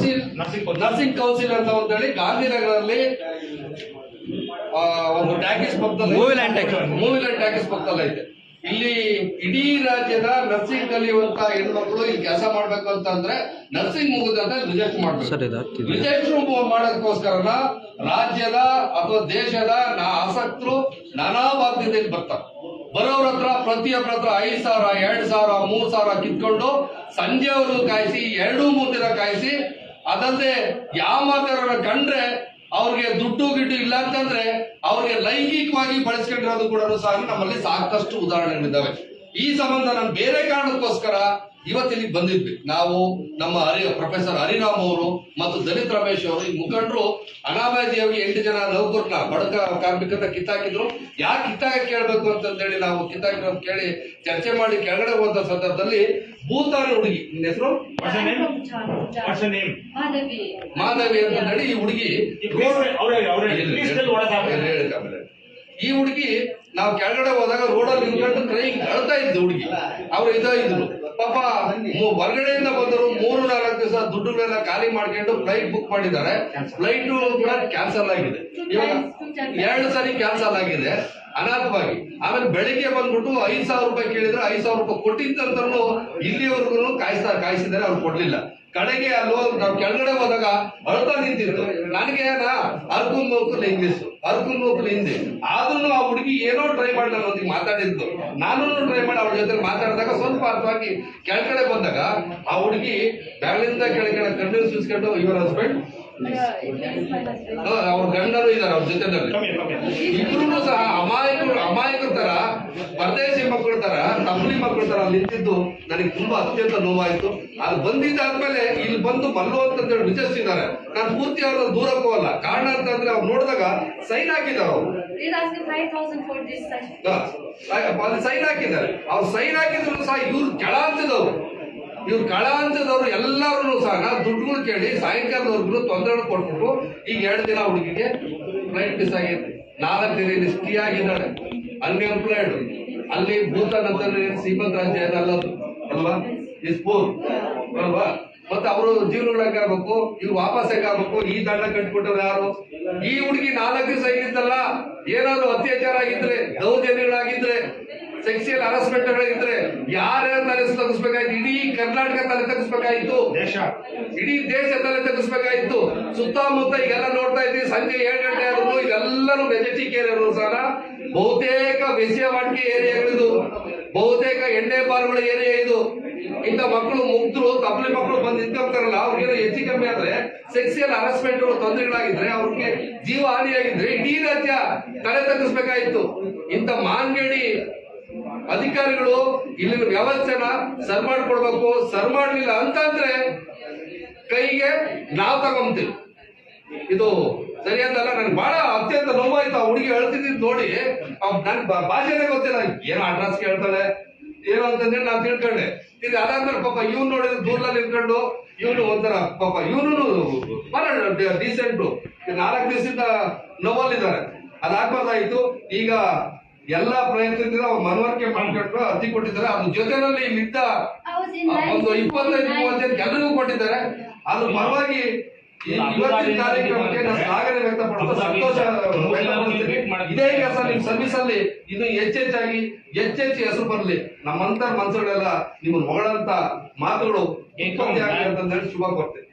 Council nursing council. ಅಂತ ಒಂದು ಹೇಳಿ ಗಾಂಧಿನಗರಲ್ಲಿ ಆ, ಒಂದು ಟ್ಯಾಕಿಸ್ ಪಕ್ಕದಲ್ಲಿ ಮೂವಿಲ್ and taxis. Movie line talkies ಪಕ್ಕದಲ್ಲಿ ಐತೆ ಇಲ್ಲಿ ಇಡೀ ರಾಜ್ಯದ ನರ್ಸಿಂಗ್ ಕಲಿಯುವಂತ ಹೆಣ್ಮಕ್ಳು ಇಲ್ಲಿ ಕೆಲಸ ಮಾಡ್ಬೇಕು ಅಂತಂದ್ರೆ ನರ್ಸಿಂಗ್ ಮುಗಿದಂತ ರಿಜೆಕ್ಟ್ ಮಾಡ್ಬೇಕು ರಿಜೆಕ್ಟ್ ಮಾಡೋದಕ್ಕೋಸ್ಕರನ ರಾಜ್ಯದ ಅಥವಾ ದೇಶದ ಆಸಕ್ತರು ನಾನಾ ಭಾಗದಿಂದ ಇಲ್ಲಿ ಬರ್ತಾರೆ ಬರೋರ ಹತ್ರ ಪ್ರತಿಯೊಬ್ಬರ ಹತ್ರ ಐದ್ ಸಾವಿರ ಎರಡ್ ಸಾವಿರ ಮೂರ್ ಸಾವಿರ ಕಿತ್ಕೊಂಡು ಸಂಜೆವರೆಗೂ ಕಾಯಿಸಿ ಎರಡು ಮೂರು ದಿನ ಕಾಯಿಸಿ ಅದಲ್ಲದೆ ಯಾವ ಮಾತಾಡೋರ ಕಂಡ್ರೆ ಅವ್ರಿಗೆ ದುಡ್ಡು ಗಿಡ್ಡು ಇಲ್ಲ ಅಂತಂದ್ರೆ ಅವ್ರಿಗೆ ಲೈಂಗಿಕವಾಗಿ ಬಳಸ್ಕೊಂಡಿರೋದು ಕೂಡ ಸಹ ನಮ್ಮಲ್ಲಿ ಸಾಕಷ್ಟು ಉದಾಹರಣೆಗಳಿದ್ದಾವೆ. ಈ ಸಂಬಂಧ ನಾನು ಬೇರೆ ಕಾರಣಕ್ಕೋಸ್ಕರ ಇವತ್ತಿಲ್ಲಿ ಬಂದಿದ್ವಿ. ನಾವು ನಮ್ಮ ಹರಿ ಪ್ರೊಫೆಸರ್ ಹರಿರಾಮ್ ಅವರು ಮತ್ತು ದಲಿತ್ ರಮೇಶ್ ಅವರು ಈ ಮುಖಂಡರು ಅನಾಮಧೇಯವಾಗಿ ಎಂಟು ಜನ ನೌಕರನ್ನ ಬಡಕ ಕಾರ್ಮಿಕರನ್ನ ಕಿತ್ತಾಕಿದ್ರು. ಯಾಕೆ ಕಿತ್ತಾಗ ಕೇಳಬೇಕು ಅಂತಂದೇಳಿ ನಾವು ಕಿತ್ತಾಕಿರೋದು ಕೇಳಿ ಚರ್ಚೆ ಮಾಡಿ ಕೆಳಗಡೆ ಹೋದ ಸಂದರ್ಭದಲ್ಲಿ ಭೂತಾನಿ ಹುಡುಗಿ ನಿನ್ನ ಹೆಸರು? ಮಾಧವಿ ಮಾಧವಿ. ಅಂತಂದೇಳಿ ಈ ಹುಡುಗಿ ಈ ಹೇಳಿ ಹುಡುಗಿ ನಾವು ಕೆಳಗಡೆ ಹೋದಾಗ ರೋಡಲ್ಲಿ ನಿಂತ್ಕೊಂಡು ಕ್ರೈ ಕಳ್ತಾ ಇದ್ದು ಹುಡುಗಿ. ಅವ್ರು ಇದಾಗಿದ್ರು. ಇದ್ರು ಪಾಪ ಹೊರಗಡೆಯಿಂದ ಬಂದರು ಮೂರು ನಾಲ್ಕು ದಿವಸ ದುಡ್ಡುಗಳೆಲ್ಲ ಖಾಲಿ ಮಾಡ್ಕೊಂಡು ಫ್ಲೈಟ್ ಬುಕ್ ಮಾಡಿದ್ದಾರೆ. ಫ್ಲೈಟ್ ಕೂಡ ಕ್ಯಾನ್ಸಲ್ ಆಗಿದೆ. ಇವಾಗ ಎರಡು ಸಾರಿ ಕ್ಯಾನ್ಸಲ್ ಆಗಿದೆ. ಅನಾಥವಾಗಿ ಆಮೇಲೆ ಬೆಳಿಗ್ಗೆ ಬಂದ್ಬಿಟ್ಟು ಐದ್ ಸಾವಿರ ರೂಪಾಯಿ ಕೇಳಿದ್ರೆ ಐದ್ ಸಾವಿರ ರೂಪಾಯಿ ಕೊಟ್ಟಿದ್ದಂತೂ ಇಲ್ಲಿವರೆಗೂ ಕಾಯಿಸ್ತಾ ಕಾಯಿಸಿದರೆ ಅವ್ರು ಕೊಡ್ಲಿಲ್ಲ. ಕಡೆಗೆ ಅಲ್ಲೋ ನಾವು ಕೆಳಗಡೆ ಹೋದಾಗ ಅಳ್ತಾ ನಿಂತಿತ್ತು ನನಗೆ ಅರ್ಕುನ್ ನೋಕಲ್ ಇಂಗ್ಲಿಷ್ ಅರ್ಕುನ್ ನೋಕಲ್ ಹಿಂದಿ. ಆದ್ರೂ ಆ ಹುಡುಗಿ ಏನೋ ಟ್ರೈ ಮಾಡಿ ನಾನು ಅವ್ರಿಗೆ ಮಾತಾಡಿದ್ದು. ನಾನು ಟ್ರೈ ಮಾಡಿ ಅವ್ರ ಜೊತೆ ಮಾತಾಡಿದಾಗ ಸ್ವಲ್ಪ ಅರ್ಥವಾಗಿ ಕೆಳಗಡೆ ಬಂದಾಗ ಆ ಹುಡುಗಿ ಬ್ಯಾಗ್ಲಿಂದ ಕೆಳಗಡೆ ಕಣ್ಣು ಸೂಸ್ಕೊಂಡು ಇವರ ಹಸ್ಬೆಂಡ್ ಅವ್ರ ಗಂಡರು ಇದಾರೆ ಅವ್ರ ಜೊತೆದಲ್ಲಿ. ಇಬ್ರು ಸಹ ಅಮಾಯಕರು ಅಮಾಯಕರ ತರ ಪರದೇಶಿ ಮಕ್ಕಳ ತರ ತಮ್ಮಿ ಮಕ್ಕಳ ತರ ಅಲ್ಲಿ ನಿಂತಿದ್ದು ನನಗೆ ತುಂಬಾ ಅತ್ಯಂತ ನೋವಾಯ್ತು. ಅಲ್ಲಿ ಬಂದಿದ್ದಾದ್ಮೇಲೆ ಇಲ್ಲಿ ಬಂದು ಬಲ್ಲು ಅಂತ ಹೇಳಿ ವಿಚಾರಿಸಿದ್ದಾರೆ. ನಾನು ಪೂರ್ತಿ ಅವ್ರ ದೂರಕ್ಕೂ ಅಲ್ಲ. ಕಾರಣ ಅಂತಂದ್ರೆ ಅವ್ರು ನೋಡಿದಾಗ ಸೈನ್ ಹಾಕಿದ್ದಾರೆ ಅವ್ರು. They're asking 5,000 for this certificate. Sign ಹಾಕಿದ್ದಾರೆ. ಅವ್ರು ಸೈನ್ ಹಾಕಿದ್ರು ಸಹ ಇವ್ರು ಕೆಳ ಹಂತದವ್ರು ಇವ್ರು ಕಳಾಂತದವ್ರು ಎಲ್ಲರೂ ಸಹ ದುಡ್ಡುಗಳು ಕೇಳಿ ಸಾಯಂಕಾಲದವರೆಗೂ ತೊಂದರೆ ಕೊಟ್ಬಿಟ್ಟು ಈಗ ಎರಡು ದಿನ ಹುಡುಗಿಗೆ ಫ್ಲೈಟ್ ಮಿಸ್ ಆಗೈತೆ. ನಾಲ್ಕು ದಿನ ಸ್ಟೇ ಆಗಿದ್ದಾಳೆ. ಅನ್ಎಂಪ್ಲಾಯ್ಡ್ ಅಲ್ಲಿ ಭೂತಾನ್ ಅಂತ ಸೀಮಂತ ರಾಜ್ಯ ಏನಲ್ಲದು ಅಲ್ವಾ? ಇಸ್ಪೂರ್ ಅಲ್ವಾ? ಮತ್ತೆ ಅವರು ಜೀವನಗಳಾಗಬೇಕು ಇವ್ರು ವಾಪಸ್ ಆಗ್ಬೇಕು? ಈ ದಂಡ ಕಟ್ಬಿಟ್ಟವ್ರು ಯಾರು? ಈ ಹುಡುಗಿ ನಾಲ್ಕು ದಿವಸ ಇಲ್ಲಿದ್ದಲ್ಲ ಏನಾದ್ರು ಅತ್ಯಾಚಾರ ಆಗಿದ್ರೆ, ದೌರ್ಜನ್ಯಗಳಾಗಿದ್ರೆ? ಸೆಕ್ಸಿಯಲ್ ಹರಾಸ್ಮೆಂಟ್ಗಳಿದ್ರೆ ಯಾರ್ಯಾರು ತಲೆ ತಗ್ಸ್ಬೇಕಾಯ್ತು ಇಡೀ ಕರ್ನಾಟಕ ತಲೆ ತಗ್ಸ್ಬೇಕಾಯ್ತು. ದೇಶ. ಇಡೀ ದೇಶ ತಲೆ ತಗ್ಸ್ಬೇಕಾಯ್ತು. ಸುತ್ತಮುತ್ತ ಈಗೆಲ್ಲ ನೋಡ್ತಾ ಇದ್ವಿ ಸಂಜೆ ಏಳು ಗಂಟೆ ಆದ್ರು ಇದೆಲ್ಲರೂ ಮೆಜೆಟಿಕ್ ಏರಿಯಾ ಸಹ. ಬಹುತೇಕ ವಾಟಿಕೆ ಏರಿಯಾಗಳಿದು ಬಹುತೇಕ ಎಣ್ಣೆ ಬಾರ್ಗಳ ಏರಿಯಾ ಇದು. ಇಂಥ ಮಕ್ಕಳು ಮುಗ್ಧರು ತಪ್ಪಲಿ ಮಕ್ಕಳು ಬಂದು ನಿಂತ್ಕೊಂತಾರಲ್ಲ ಅವ್ರಿಗೆ ಹೆಚ್ಚು ಕಮ್ಮಿ ಆದ್ರೆ ಸೆಕ್ಸಿಯಲ್ ಹರಾಸ್ಮೆಂಟ್ ತೊಂದರೆಗಳಾಗಿದ್ರೆ ಅವ್ರಿಗೆ ಜೀವ ಹಾನಿಯಾಗಿದ್ರೆ ಇಡೀ ರಾಜ್ಯ ತಲೆ ತಗ್ಗಿಸ್ಬೇಕಾಯ್ತು ಇಂಥ ಮಾನ್ಗೇಡಿ ಅಧಿಕಾರಿಗಳು ಇಲ್ಲಿನ ವ್ಯವಸ್ಥೆನ ಸರ್ ಮಾಡ್ಕೊಡ್ಬೇಕು, ಸರ್ ಮಾಡ್ಲಿಲ್ಲ ಅಂತಂದ್ರೆ ಕೈಗೆ ನಾವು ತಗೊಂತೀವಿ ಇದು ಸರಿಯಾದಲ್ಲ ನನ್ಗೆ ಬಹಳ ಅತ್ಯಂತ ನೋವಾಯ್ತು ಆ ಹುಡುಗಿ ಹೇಳ್ತಿದ್ದು ನೋಡಿ. ನನ್ ಭಾಷೆನೇ ಗೊತ್ತಿಲ್ಲ. ಏನು ಅಡ್ರೆಸ್ ಕೇಳ್ತಾಳೆ, ಏನು ಅಂತಂದ್ರೆ ನಾನು ತಿಳ್ಕೊಂಡೆ. ಇದು ಅದಾದ್ಮೇಲೆ ಪಾಪ ಇವ್ನು ನೋಡಿದ್ರೆ ದೂರದಲ್ಲಿ ನಿಂತ್ಕೊಂಡು ಇವನು ಒಂಥರ ಪಾಪ ಇವನು ಬರ ಡೀಸೆಂಟು ನಾಲ್ಕು ದಿವಸದಿಂದ ನೋವಲ್ಲಿದ್ದಾರೆ ಅದಾಗ್ಬಾರ್ದಾಯ್ತು. ಈಗ ಎಲ್ಲಾ ಪ್ರಯತ್ನದಿಂದ ಅವ್ರು ಮನವರಿಕೆ ಮಾಡ್ಕೊಂಡು ಅರ್ಜಿ ಕೊಟ್ಟಿದ್ದಾರೆ. ಅದ್ರ ಜೊತೆನಲ್ಲಿ ಇಲ್ಲಿದ್ದ ಆ, ಒಂದು ಇಪ್ಪತ್ತೈದು ಮೂವತ್ತು ಜನ ಎಲ್ಲರಿಗೂ ಕೊಟ್ಟಿದ್ದಾರೆ. ಅದ್ರ ಪರವಾಗಿ ಈ ಇವತ್ತಿನ ಕಾರ್ಯಕ್ರಮಕ್ಕೆ ನಾನು ಶ್ಲಾಘನೆ ವ್ಯಕ್ತಪಡಿಸ್ತಾ ಸಂತೋಷ ವ್ಯಕ್ತಪಡಿಸ್ತೀನಿ ಇದೇ ಕೆಲಸ ನಿಮ್ ಸರ್ವಿಸ್ ಅಲ್ಲಿ ಇನ್ನು ಹೆಚ್ಚೆಚ್ಚಾಗಿ ಹೆಚ್ಚೆಚ್ಚು ಹೆಸರು ಬರಲಿ. ನಮ್ಮಂತ ಮನಸ್ಸುಗಳೆಲ್ಲ ನಿಮ್ಮನ್ನು ಹೊಗಳಂತ ಮಾತುಗಳು ಉತ್ಪತ್ತಿ ಆಗಲಿ ಅಂತ ಹೇಳಿ ಶುಭ ಕೊಡ್ತೇನೆ